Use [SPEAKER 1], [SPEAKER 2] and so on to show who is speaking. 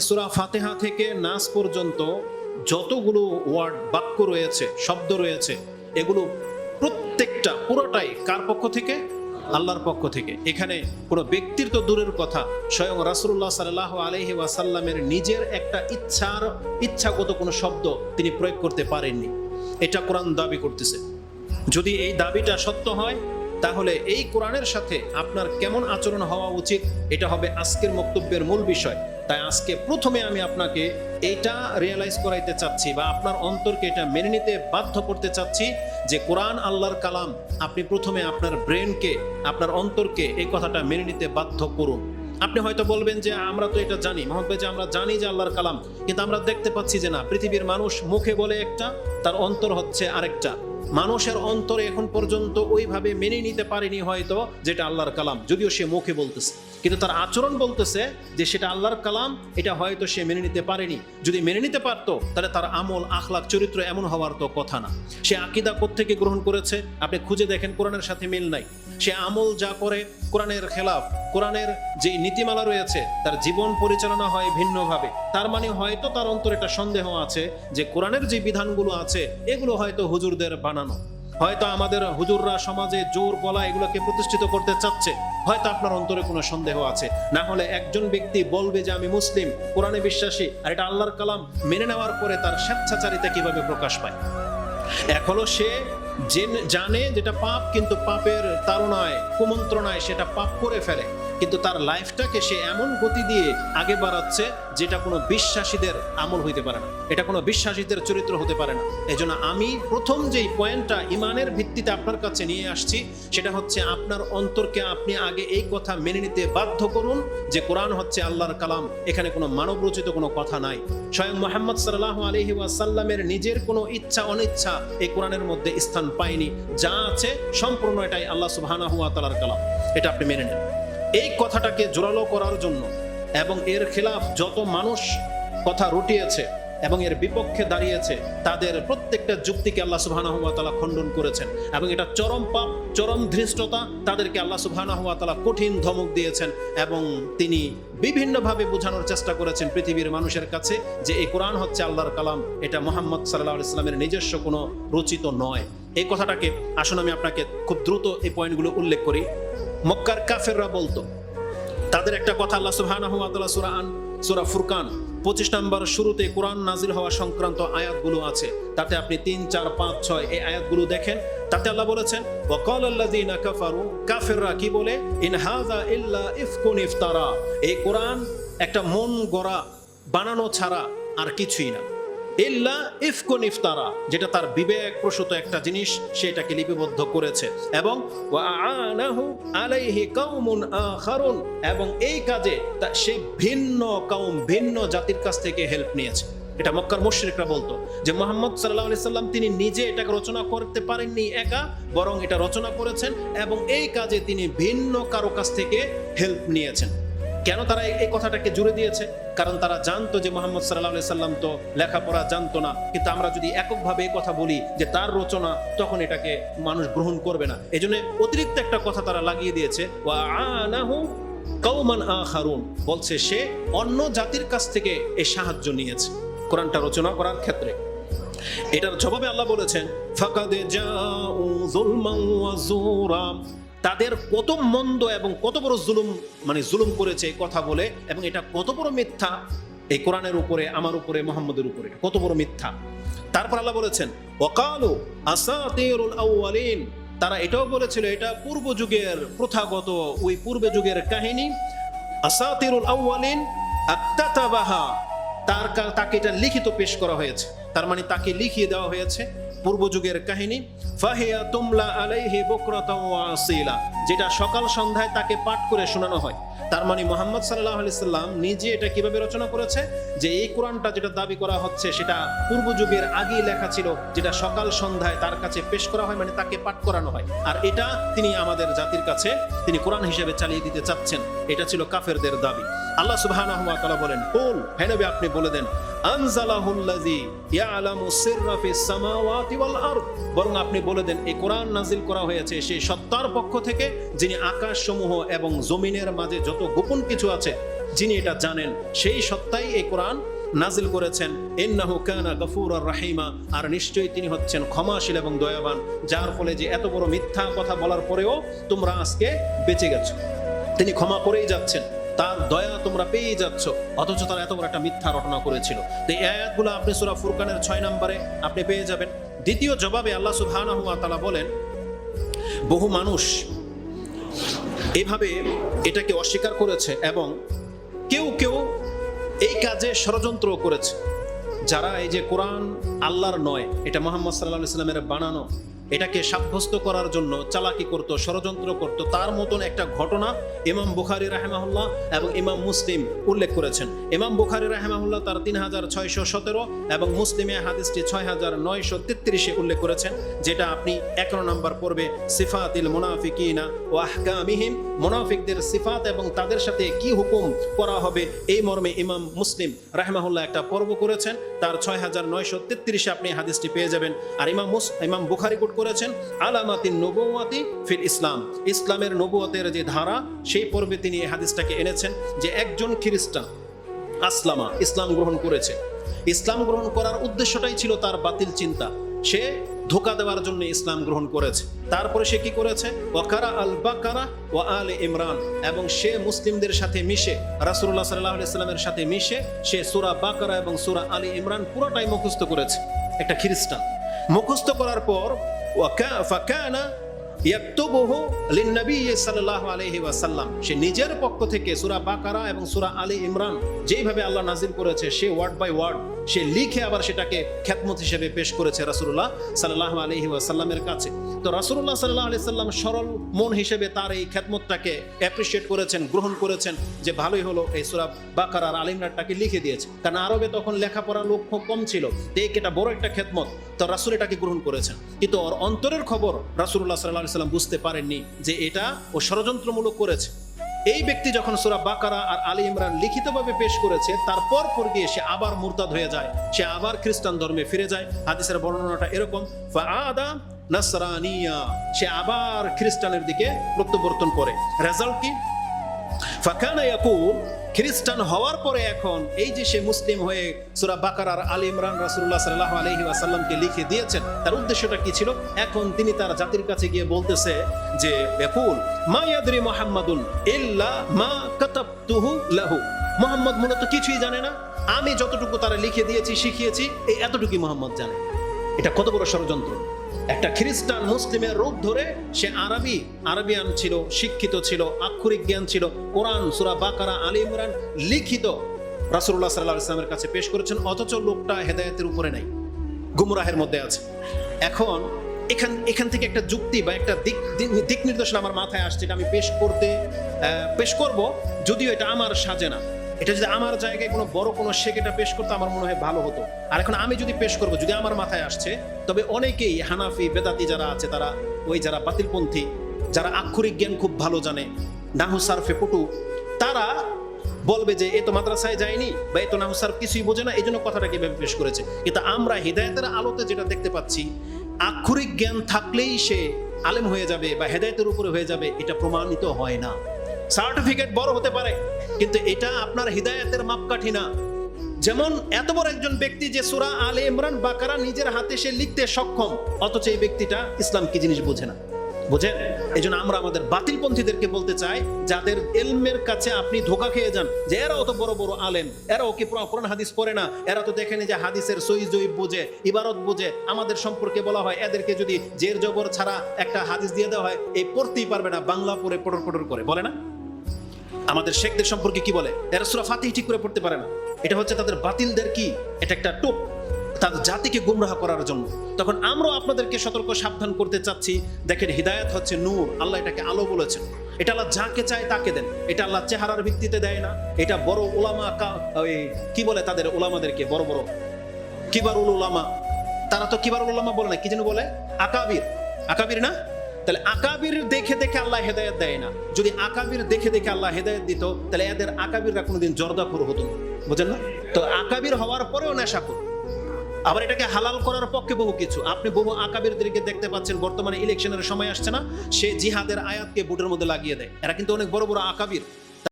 [SPEAKER 1] সুরা ফাতেহা থেকে নাস পর্যন্ত যতগুলো ওয়ার্ড, বাক্য রয়েছে, শব্দ রয়েছে, এগুলো প্রত্যেকটা পুরোটাই কার পক্ষ থেকে? আল্লাহর পক্ষ থেকে। এখানে কোনো ব্যক্তির তো দূরের কথা। স্বয়ং রাসূলুল্লাহ সাল্লাহ আলহি ওয়াসাল্লামের নিজের একটা ইচ্ছার ইচ্ছাগত কোনো শব্দ তিনি প্রয়োগ করতে পারেননি। এটা কোরআন দাবি করতেছে। যদি এই দাবিটা সত্য হয়, তাহলে এই কোরআনের সাথে আপনার কেমন আচরণ হওয়া উচিত, এটা হবে আজকের বক্তব্যের মূল বিষয়। তাই আজকে প্রথমে আমি আপনাকে এটা রিয়েলাইজ করাইতে চাচ্ছি বা আপনার অন্তরকে এটা মেনে নিতে বাধ্য করতে চাচ্ছি যে কোরআন আল্লাহর কালাম আপনি প্রথমে আপনার ব্রেনকে আপনার অন্তরকে এই কথাটা মেনে নিতে বাধ্য করুন। আপনি হয়তো বলবেন যে আমরা তো এটা জানি মোহাম্মদ ভাই যে আমরা জানি যে আল্লাহর কালাম, কিন্তু আমরা দেখতে পাচ্ছি যে না, পৃথিবীর মানুষ মুখে বলে একটা, তার অন্তর হচ্ছে আরেকটা। মানুষের অন্তরে এখন পর্যন্ত ওইভাবে মেনে নিতে পারেনি হয়তো যেটা আল্লাহর কালাম। যদিও সে মুখে বলতেছে। কিন্তু তার আচরণ বলতেছে যে সেটা আল্লাহর কালাম, এটা হয়তো সে মেনে নিতে পারেনি। যদি মেনে নিতে পারতো, তাহলে তার আমল আখলাক চরিত্র এমন হওয়ার তো কথা না। সে আকিদা থেকে গ্রহণ করেছে? আপনি খুঁজে দেখেন কোরআনের সাথে মিল নাই। সে আমল যা করে কোরআনের খেলাফ, কোরআনের যে নীতিমালা রয়েছে, তার জীবন পরিচালনা হয় ভিন্নভাবে। তার মানে হয়তো তার অন্তরে একটা সন্দেহ আছে যে কোরআনের যে বিধানগুলো আছে, এগুলো হয়তো হুজুরদের বানানো। হয়তো আমাদের হুজুররা সমাজে জোর গলা এগুলোকে প্রতিষ্ঠিত করতে চাচ্ছে। হয়তো আপনার অন্তরে কোনো সন্দেহ আছে। না হলে একজন ব্যক্তি বলবে যে, আমি মুসলিম, কোরআনে বিশ্বাসী, আর এটা আল্লাহর কালাম। মেনে নেওয়ার পরে তার স্বেচ্ছাচারিতা কীভাবে প্রকাশ পায়? এখনও সে জেনে- জানে যেটা পাপ কিন্তু পাপের তাড়নায় কুমন্ত্রণায় সেটা পাপ করে ফেলে। কিন্তু তার লাইফটাকে সে এমন গতি দিয়ে আগে বাড়াচ্ছে যেটা কোনো বিশ্বাসীদের আমল হইতে পারে না। এটা কোনো বিশ্বাসীদের চরিত্র হতে পারে না। এজন্য আমি প্রথম যেই পয়েন্টটা ইমানের ভিত্তিতে আপনার কাছে নিয়ে আসছি, সেটা হচ্ছে আপনার অন্তরকে আপনি আগে এই কথা মেনে নিতে বাধ্য করুন যে কোরআন হচ্ছে আল্লাহর কালাম, এখানে কোনো মানব রচিত কোনো কথা নাই। স্বয়ং মোহাম্মদ সাল্লাহ আলহি ওয়াসাল্লামের নিজের কোনো ইচ্ছা, অনিচ্ছা এই কোরআনের মধ্যে স্থান পায়নি। যা আছে সম্পূর্ণ এটাই আল্লাহ সুবহানাহু ওয়া তাআলার কালাম। এটা আপনি মেনে নেন। এই কথাটাকে জোরালো করার জন্য এবং এর খেলাফ যত মানুষ কথা রটিয়েছে এবং এর বিপক্ষে দাঁড়িয়েছে, তাদের প্রত্যেকটা যুক্তিকে আল্লাহ সুবহানাহু ওয়া তাআলা খণ্ডন করেছেন এবং এটা চরম পাপ, চরম ধৃষ্টতা তাদেরকে আল্লাহ তাআলা কঠিন ধমক দিয়েছেন এবং তিনি বিভিন্নভাবে বোঝানোর চেষ্টা করেছেন পৃথিবীর মানুষের কাছে যে এই কোরআন হচ্ছে আল্লাহর কালাম, এটা মোহাম্মদ সাল্লাহ ইসলামের নিজস্ব কোনো রচিত নয়। এই কথাটাকে আসুন আমি আপনাকে খুব দ্রুত এই পয়েন্টগুলো উল্লেখ করি। মক্কার কাফেররা বলতো, তাদের একটা কথা আল্লাহ সুবহানাহু ওয়া তাআলা সূরা আন, সূরা ফুরকান 25 নম্বর শুরুতে কোরআন নাজিল হওয়া সংক্রান্ত আয়াতগুলো আছে, তাতে আপনি 3 4 5 6 এই আয়াতগুলো দেখেন, তাতে আল্লাহ বলেছেন, ওয়াকাল আল্লাযীনা কাফারু কাফিররা কি বলে? ইন হাযা ইল্লা ইফকুন ইফতারা এই কোরআন একটা মন গড়া, বানানো ছাড়া আর কিছুই না। ইল্লা ইফকুন ইফতারা, যেটা তার বিবেক প্রসূত একটা জিনিস, সেটাকে লিপিবদ্ধ করেছে। এবং আলাইহি কাউমুন আখারুন, এবং এই কাজে সে ভিন্ন কাউম ভিন্ন জাতির কাছ থেকে হেল্প নিয়েছে। এটা মক্কার মুশরিকরা বলতো যে মোহাম্মদ সাল্লাহ সাল্লাম তিনি নিজে এটাকে রচনা করতে পারেননি একা, বরং এটা রচনা করেছেন, এবং এই কাজে তিনি ভিন্ন কারও কাছ থেকে হেল্প নিয়েছেন। কেন তারা এই কথাটাকে জুড়ে দিয়েছে? কারণ তারা জানতো যে মোহাম্মদ সাল্লাহ সাল্লাম তো লেখাপড়া জানতো না। কিন্তু আমরা যদি এককভাবে কথা বলি যে তার রচনা, তখন এটাকে মানুষ গ্রহণ করবে না। এই অতিরিক্ত একটা কথা তারা লাগিয়ে দিয়েছে, ওয়া আনাহু কৌমান আখারুন। বলছে, সে অন্য জাতির কাছ থেকে এ সাহায্য নিয়েছে। কোরআনটা রচনা করার ক্ষেত্রে। এটার জবাবে আল্লাহ বলেছেন, ফাকাদে জাউ ওয়া তাদের কত মন্দ এবং কত বড় জুলুম মানে জুলুম করেছে কথা বলে, এবং এটা কত বড় মিথ্যা এই কোরআনের উপরে, আমার উপরে, মোহাম্মদের উপরে কত বড় মিথ্যা। তারপর আল্লাহ বলেছেন, ওয়াকালু আসাতিরুল আউয়ালিন, তারা এটাও বলেছিল, এটা পূর্ব যুগের প্রথাগত, ওই পূর্ব যুগের কাহিনী। আসাতিরুল আউয়ালিন তার তাকে এটা লিখিত পেশ করা হয়েছে। তার মানে তাকে লিখিয়ে দেওয়া হয়েছে। পূর্ব যুগের কাহিনী ফাহিয়া তুমলা আলাইহি বকরতা ওয়া যেটা সকাল সন্ধ্যায় তাকে পাঠ করে শোনানো হয়। তার মানে মোহাম্মদ সাল্লাহ আলি সাল্লাম নিজে এটা কীভাবে রচনা করেছে? যে এই কোরআনটা যেটা দাবি করা হচ্ছে, সেটা পূর্ব যুগের আগেই লেখা ছিল, যেটা সকাল সন্ধ্যায় তার কাছে পেশ করা হয় মানে তাকে পাঠ করানো হয়। আর এটা তিনি আমাদের জাতির কাছে, তিনি কোরআন হিসেবে চালিয়ে দিতে চাচ্ছেন। এটা ছিল কাফেরদের দাবি। আল্লাহ তাআলা বলেন, কুল, হে নবী, আপনি বলে দেন বরং আপনি বলে দেন, এই কোরআন নাজিল করা হয়েছে সেই সত্তার পক্ষ থেকে যিনি আকাশসমূহ এবং জমিনের মাঝে যত গোপন কিছু আছে, যিনি এটা জানেন, সেই সত্তাই এই কোরআন নাজিল করেছেন। ইন্নাহু কানা গফুরার রাহিমা, আর নিশ্চয়ই তিনি হচ্ছেন ক্ষমাশীল এবং দয়াবান, যার ফলে যে এত বড় মিথ্যা কথা বলার পরেও তোমরা আজকে বেঁচে গেছো। তিনি ক্ষমা করেই যাচ্ছেন, তার দয়া তোমরা পেয়ে যাচ্ছ, অথচ তারা এত বড় একটা মিথ্যা রটনা করেছিল। তো এই আয়াতগুলো আপনি সূরা ফুরকানের ছয় নম্বরে আপনি পেয়ে যাবেন। দ্বিতীয় জবাবে আল্লাহ সুবহানাহু ওয়া তাআলা বলেন, বহু মানুষ এভাবে এটাকে অস্বীকার করেছে এবং কেউ কেউ এই কাজে ষড়যন্ত্র করেছে। যারা এই যে কোরআন আল্লাহর নয়, এটা মোহাম্মদ সাল্লাহ ইসলামের বানানো এটাকে সাব্যস্ত করার জন্য চালাকি করত, ষড়যন্ত্র করত। তার মতন একটা ঘটনা ইমাম বুখারি রাহেমাহুল্লাহ এবং ইমাম মুসলিম উল্লেখ করেছেন। ইমাম বুখারি রাহেমাহুল্লাহ তার তিন হাজার ছয়শো সতেরো এবং মুসলিমে হাদিসটি ছয় হাজার নয়শো তেত্রিশে উল্লেখ করেছেন, যেটা আপনি এগারো নম্বর পড়বে সিফাতিল মুনাফিকিনা ও আহকামিহিম, মুনাফিকদের সিফাত এবং তাদের সাথে কি হুকুম করা হবে এই মর্মে ইমাম মুসলিম রাহমাহুল্লাহ একটা পর্ব করেছেন। তার ছয় হাজার নয়শো তেত্রিশে আপনি হাদিসটি পেয়ে যাবেন। আর ইমাম মুস, ইমাম বুখারি কোট করেছেন আলামাতিন নবুয়াতি ফিল ইসলাম। ইসলামের নবুয়তের যে ধারা, সেই পর্বে তিনি এই হাদিসটাকে এনেছেন যে একজন খ্রিস্টান আসলামা ইসলাম গ্রহণ করেছে। ইসলাম গ্রহণ করার উদ্দেশ্যটাই ছিল তার বাতিল চিন্তা। সে ধোকা দেওয়ার জন্য ইসলাম গ্রহণ করেছে। তারপরে সে কি করেছে? ওয়াকারা আল বাকারা ও আলে ইমরান। এবং সে মুসলিমদের সাথে মিশে রাসুল্লাহ সাল্লাহ ইসলামের সাথে মিশে, সে সুরা বাকারা এবং সুরা আলী ইমরান পুরোটাই মুখস্থ করেছে। একটা খ্রিস্টান। মুখস্থ করার পর ওয়াকা- ফাকানা ইয়াকতুবুহু ওয়াসাল্লাম। সে নিজের পক্ষ থেকে বাকারা এবং ইমরান যেইভাবে আল্লাহ করেছে, সে ওয়ার্ড বাই ওয়ার্ড সে লিখে আবার সেটাকে খ্যাতমত হিসেবে পেশ করেছে ওয়াসাল্লামের কাছে। তো সাল্লাম সরল মন হিসেবে তার এই খ্যাতমতটাকে অ্যাপ্রিশিয়েট করেছেন, গ্রহণ করেছেন যে ভালোই হলো এই আর লিখে দিয়েছে। কারণ আরবে তখন লেখাপড়ার লোক খুব কম ছিল এটা বড় একটা খেদমত। তো রাসূল এটাকে গ্রহণ করেছেন। কিন্তু অন্তরের খবর আলাইহি সাল্লাম বুঝতে পারেননি যে এটা ও ষড়যন্ত্রমূলক করেছে। এই ব্যক্তি যখন সূরা বাকারা আর আলী ইমরান লিখিতভাবে পেশ করেছে, তারপর পর গিয়ে সে আবার মুরতাদ হয়ে যায়। সে আবার খ্রিস্টান ধর্মে ফিরে যায়। হাদিসের বর্ণনাটা এরকম, ফাআদা নাসরানিয়া সে আবার খ্রিস্টানের দিকে প্রত্যাবর্তন করে। রেজাল্ট কি? ফাকানা ইয়াকুল খ্রিস্টান হওয়ার পরে এখন এই যে সে মুসলিম হয়ে সূরা বাকারার আলী ইমরান রাসূলুল্লাহ সাল্লাল্লাহু আলাইহি ওয়াসাল্লামকে লিখে দিয়েছেন, তার উদ্দেশ্যটা কি ছিল? এখন তিনি তার জাতির কাছে গিয়ে বলতেছে যে বেফুল মা ইয়াদরি মুহাম্মাদুন ইল্লা মা কাতাবতুহু লাহু। মোহাম্মদ মূলত কিছুই জানে না। আমি যতটুকু তারা লিখে দিয়েছি, শিখিয়েছি এই এতটুকুই মোহাম্মদ জানে। এটা কত বড় ষড়যন্ত্র? একটা খ্রিস্টান মুসলিমের রূপ ধরে সে আরবি, আরবিয়ান ছিল, শিক্ষিত ছিল, আক্ষরিক জ্ঞান ছিল। কোরআন, সুরা বাকারা, আলী ইমরান লিখিত রাসূলুল্লাহ সাল্লাল্লাহু আলাইহি ওয়াসাল্লামের কাছে পেশ করেছেন, অথচ লোকটা হেদায়েতের উপরে নাই, গুমরাহের মধ্যে আছে। এখন এখান এখান থেকে একটা যুক্তি বা একটা দিক- দিক নির্দেশনা আমার মাথায় আসছে, এটা আমি পেশ করতে পেশ করব, যদিও এটা আমার সাজে না। এটা যদি আমার জায়গায় কোনো বড় কোনো শেখ এটা পেশ করতে, আমার মনে হয় ভালো হতো। আর এখন আমি যদি পেশ করব, যদি আমার মাথায় আসছে, তবে অনেকেই হানাফি, বেদাতি যারা আছে, তারা ওই যারা বাতিলপন্থী, যারা আক্ষরিক জ্ঞান খুব ভালো জানে, নাহু সারফে পটু, তারা বলবে যে, এ তো মাদ্রাসায় যায়নি বা এ তো নাহু সারফ কিছুই বোঝে না। এই জন্য কথাটাকে এভাবে পেশ করেছে? কিন্তু আমরা হৃদায়তের আলোতে যেটা দেখতে পাচ্ছি, আক্ষরিক জ্ঞান থাকলেই সে আলেম হয়ে যাবে বা হেদায়তের উপরে হয়ে যাবে, এটা প্রমাণিত হয় না। সার্টিফিকেট বড় হতে পারে কিন্তু এটা আপনার হৃদায়তের মাপকাঠি না। যেমন এত বড় একজন ব্যক্তি যে সুরা আলে ইমরান বাকারা নিজের হাতে সে লিখতে সক্ষম, অথচ এই ব্যক্তিটা ইসলাম কি জিনিস বোঝে না। বোঝেন? এই জন্য আমরা আমাদের বাতিলপন্থীদেরকে বলতে চাই, যাদের এলমের কাছে আপনি ধোকা খেয়ে যান, যে এরা অত বড় বড় আলেম এরা ওকে কোরআন, হাদিস পড়ে না? এরা তো দেখেনি যে হাদিসের সই জয়ীব বোঝে, ইবারত বোঝে। আমাদের সম্পর্কে বলা হয়, এদেরকে যদি জের জবর ছাড়া একটা হাদিস দিয়ে দেওয়া হয়, এই পড়তেই পারবে না, বাংলা পড়ে পটর পটর করে। বলে না? আমাদের শেখদের সম্পর্কে কি বলে? এরা সুরা ফাতিহ ঠিক করে পড়তে পারে না। এটা হচ্ছে তাদের বাতিলদের কি? এটা একটা টোপ। তাদের জাতিকে গুমরাহ করার জন্য। তখন আমরাও আপনাদেরকে সতর্ক, সাবধান করতে চাচ্ছি। দেখেন, হৃদায়ত হচ্ছে নূর। আল্লাহ এটাকে আলো বলেছেন। এটা আল্লাহ যাকে চায় তাকে দেন। এটা আল্লাহ চেহারার ভিত্তিতে দেয় না। এটা বড় ওলামা কি বলে তাদের ওলামাদেরকে বড় বড়। কিবারুল ওলামা তারা তো কিবারুল ওলামা বলে না। কি যেন বলে? আকাবির। আকাবির না? তাহলে আকাবির দেখে দেখে আল্লাহ হেদায়ত দেয় না। যদি আকাবির দেখে দেখে আল্লাহ হেদায়ত দিত, তাহলে এদের আকাবিররা কোনোদিন জর্দাপুর হতো না। বুঝেন না? তো আকাবির হওয়ার পরেও নেশাখুর আবার এটাকে হালাল করার পক্ষে বহু কিছু। আপনি বহু আকাবিরদেরকে দেখতে পাচ্ছেন, বর্তমানে ইলেকশনের সময় আসছে না, সে জিহাদের আয়াতকে বুটের মধ্যে লাগিয়ে দেয়। এরা কিন্তু অনেক বড় বড় আকাবির।